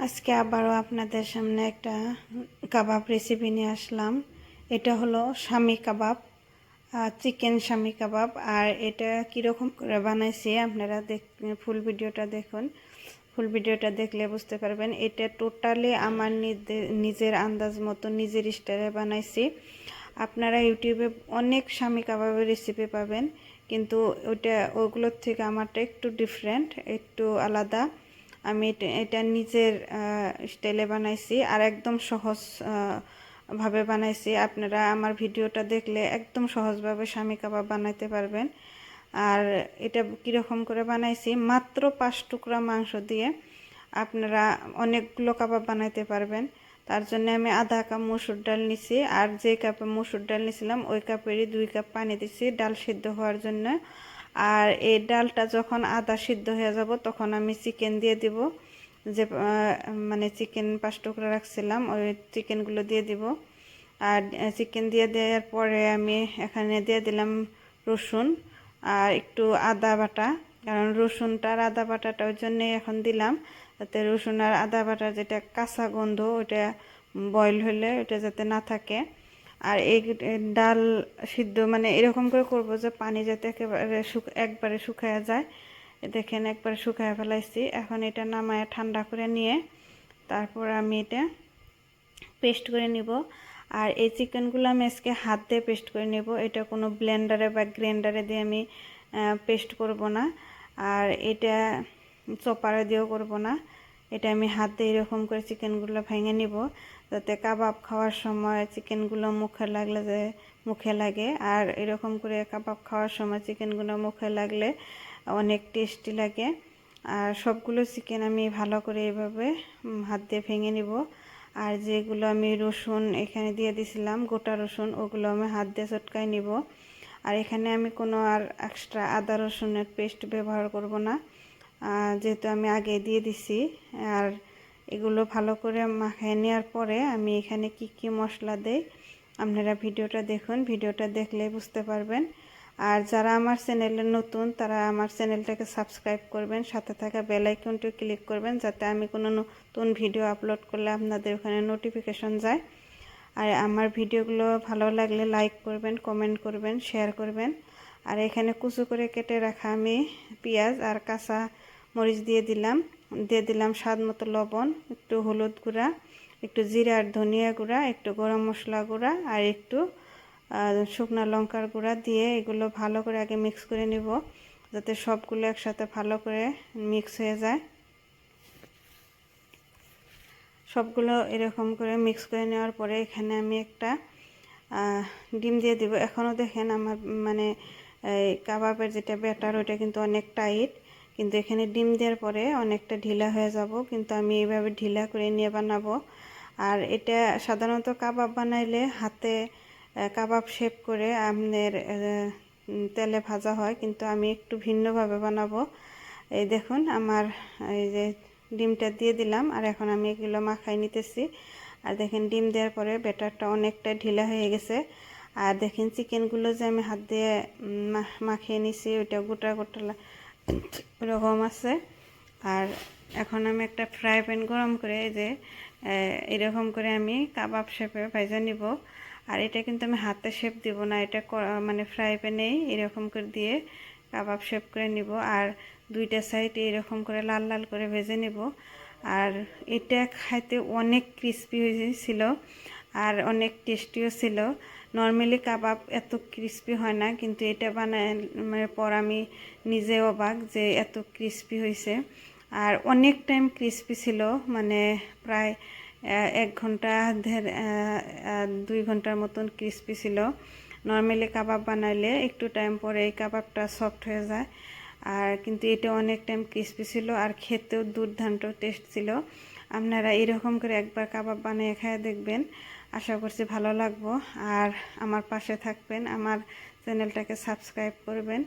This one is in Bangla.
আজকে আবারও আপনাদের সামনে একটা কাবাব রেসিপি নিয়ে আসলাম। এটা হলো স্বামী কাবাব চিকেন স্বামী কাবাব। আর এটা কীরকম করে বানাইছি আপনারা দেখ, ফুল ভিডিওটা দেখুন। ফুল ভিডিওটা দেখলে বুঝতে পারবেন, এটা টোটালি আমার নিজে- নিজের আন্দাজ মতো, নিজের স্টাইলে বানাইছি। আপনারা ইউটিউবে অনেক স্বামী কাবাবের রেসিপি পাবেন, কিন্তু ওইটা, ওগুলোর থেকে আমারটা একটু ডিফারেন্ট একটু আলাদা। আমি এটা নিজের স্টাইলে বানাইছি আর একদম সহজ ভাবে বানাইছি। আপনারা আমার ভিডিওটা দেখলে একদম সহজভাবে স্বামী কাবাব বানাইতে পারবেন। আর এটা কীরকম করে বানাইছি? মাত্র পাঁচ টুকরা মাংস দিয়ে আপনারা অনেকগুলো কাবাব বানাইতে পারবেন। তার জন্য আমি আধা কাপ মসুর ডাল নিছি আর যে কাপে মসুর ডাল নিছিলাম, ওই কাপেরই দুই কাপ পানি দিছি, ডাল সিদ্ধ হওয়ার জন্য। আর এই ডালটা যখন আদা সিদ্ধ হয়ে যাব, তখন আমি চিকেন দিয়ে দিব। যে মানে চিকেন পাঁচ টুকরা রাখছিলাম, ওই চিকেনগুলো দিয়ে দিব। আর চিকেন দিয়ে দেওয়ার পরে আমি এখানে দিয়ে দিলাম রসুন আর একটু আদা বাটা। কারণ রসুনটা আর আদা বাটাটা ওই জন্যে এখন দিলাম। যাতে রসুন আর আদা বাটা যেটা কাঁচা গন্ধ ওটা বয়েল হলে ওটা যাতে না থাকে। আর এই ডাল সিদ্ধ মানে এরকম করে করব যে পানি যাতে একেবারে একবারে শুকায়া যায়। দেখেন একবারে শুকায় ফেলাইছি। এখন এটা নামায় ঠান্ডা করে নিয়ে তারপর আমি এটা পেস্ট করে নিব। আর এই চিকেনগুলো আমি আজকে হাত দিয়ে পেস্ট করে নেব। এটা কোনো ব্লেন্ডারে বা গ্রাইন্ডারে দিয়ে আমি পেস্ট করব না। আর এটা চপারে দিয়েও করব না। এটা আমি হাত এরকম করে চিকেনগুলো ভেঙে নিব, যাতে কাবাব খাওয়ার সময় চিকেনগুলো মুখে লাগলে যে মুখে লাগে, আর এরকম করে কাবাব খাওয়ার সময় চিকেনগুলো মুখে লাগলে অনেক টেস্টি লাগে। আর সবগুলো চিকেন আমি ভালো করে এভাবে হাত দিয়ে ভেঙে নিব। আর যেগুলো আমি রসুন এখানে দিয়ে দিছিলাম, গোটা রসুন, ওগুলো আমি হাত দিয়ে চটকাই নিব। আর এখানে আমি কোনো আর এক্সট্রা আদা রসুনের পেস্ট ব্যবহার করব না। যেহেতু আমি আগে দিয়ে দিছি, আর এগুলো ভালো করে মাখিয়ে নেওয়ার পরে আমি এখানে কি কি মশলা দেই, আপনারা ভিডিওটা দেখুন। ভিডিওটা দেখলে বুঝতে পারবেন। আর যারা আমার চ্যানেলে নতুন, তারা আমার চ্যানেলটাকে সাবস্ক্রাইব করবেন, সাথে থাকা বেল আইকনটি ক্লিক করবেন, যাতে আমি কোনো নতুন ভিডিও আপলোড করলে আপনাদের ওখানে নোটিফিকেশন যায়। আর আমার ভিডিওগুলো ভালো লাগলে লাইক করবেন, কমেন্ট করবেন, শেয়ার করবেন। আর এখানে কুচু করে কেটে রাখা আমি পেঁয়াজ আর কাঁচা মরিচ দিয়ে দিলাম। দিয়ে দিলাম স্বাদ মতো লবণ, একটু হলুদ গুঁড়া, একটু জিরা আর ধনিয়া গুঁড়া, একটু গরম মশলা গুঁড়া আর একটু শুকনো লঙ্কার গুঁড়া দিয়ে এগুলো ভালো করে আগে মিক্স করে নিব, যাতে সবগুলো একসাথে ভালো করে মিক্স হয়ে যায়। সবগুলো এরকম করে মিক্স করে নেওয়ার পরে এখানে আমি একটা ডিম দিয়ে দিব। এখনও দেখেন আমার মানে কাবাবের যেটা ব্যাটার ওটা কিন্তু অনেক টাইট কিন্তু এখানে ডিম দেওয়ার পরে অনেকটা ঢিলা হয়ে যাব, কিন্তু আমি এইভাবে ঢিলা করে নিয়ে বানাবো। আর এটা সাধারণত কাবাব বানাইলে হাতে কাবাব শেপ করে আপনার তেলে ভাজা হয়, কিন্তু আমি একটু ভিন্নভাবে বানাবো। এই দেখুন, আমার, এই যে ডিমটা দিয়ে দিলাম, আর এখন আমি এগুলো মাখাই নিতেছি। আর দেখেন, ডিম দেওয়ার পরে ব্যাটারটা অনেকটা ঢিলা হয়ে গেছে। আর দেখেন, চিকেনগুলো যে আমি হাত দিয়ে মাখিয়ে নিছি, ওইটা গোটা গোটা ওরকম আছে। আর এখন আমি একটা ফ্রাই প্যান গরম করে যে এরকম করে আমি কাবাব শেপে ভাজা নিব। আর এটা কিন্তু আমি হাতে শেপ দিব না, এটা মানে ফ্রাই প্যানেই এরকম করে দিয়ে কাবাব শেপ করে নিব। আর দুইটা সাইড এরকম করে লাল লাল করে ভেজে নিব। আর এটা খাইতে অনেক ক্রিস্পি হয়েছিল। আর অনেক টেস্টিও ছিল। নর্মালি কাবাব এত ক্রিস্পি হয় না, কিন্তু এটা বানায় মানে পর আমি নিজে অবাক যে এত ক্রিস্পি হয়েছে আর অনেক টাইম ক্রিস্পি ছিল মানে প্রায় এক ঘণ্টা দুই ঘণ্টার মতন ক্রিস্পি ছিল। নর্মালি কাবাব বানাইলে একটু টাইম পরে এই কাবাবটা সফট হয়ে যায়। আর কিন্তু এটা অনেক টাইম ক্রিস্পি ছিল, আর খেতেও দুর্দান্ত টেস্ট ছিল। আপনারা এরকম করে একবার কাবাব বানিয়ে খেয়ে দেখবেন। আশা করছি ভালো লাগবো। আর আমার পাশে থাকবেন। আমার চ্যানেলটাকে সাবস্ক্রাইব করবেন।